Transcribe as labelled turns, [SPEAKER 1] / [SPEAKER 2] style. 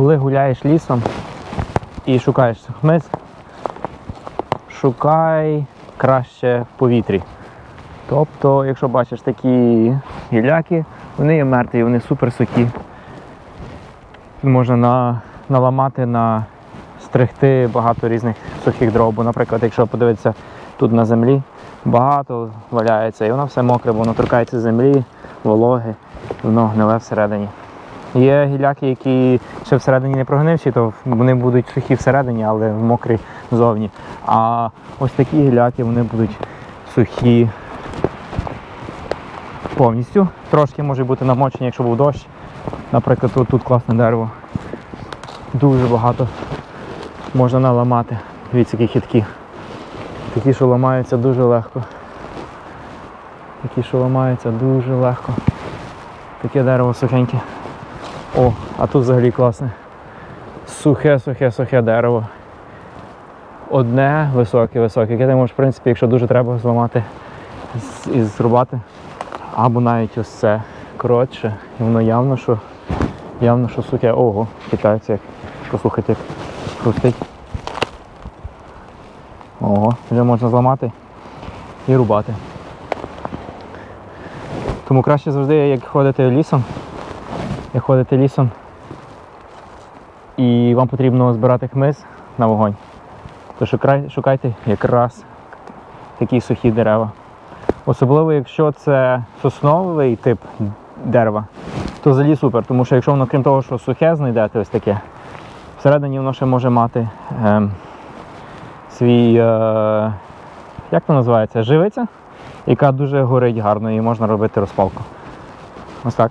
[SPEAKER 1] Коли гуляєш лісом і шукаєш хмиз, шукай краще в повітрі. Тобто, якщо бачиш такі гіляки, вони є мертві, вони супер суті. Можна на, наламати на стригти багато різних сухих дров. Бо, наприклад, якщо подивитися тут на землі, багато валяється, і воно все мокре, воно торкається землі, вологи, воно гниле всередині. Є гіляки, які ще всередині не прогнивші, то вони будуть сухі всередині, але мокрі зовні. А ось такі гіляки вони будуть сухі повністю. Трошки може бути намочені, якщо був дощ. Наприклад, тут, тут класне дерево. Дуже багато можна наламати. Дивіться, які хиткі. Такі, що ламаються дуже легко. Такі, що ламаються дуже легко. Таке дерево сухеньке. О, а тут взагалі класне. Сухе, сухе, сухе дерево. Одне високе, високе, яке ти можеш, в принципі, якщо дуже треба зламати і зрубати. Або навіть ось це коротше. І воно явно, що явно, що сухе. Ого, хитається як. Послухайте, хрустить. Ого, вже можна зламати і рубати. Тому краще завжди, як ходити лісом, як ходите лісом, і вам потрібно збирати хмиз на вогонь, то шукайте якраз такі сухі дерева. Особливо, якщо це сосновий тип дерева, то взагалі супер, тому що якщо воно, крім того, що сухе знайдете ось таке, всередині воно ще може мати ем, свій, е, як то називається, живиця, яка дуже горить гарно і можна робити розпалку. Ось так.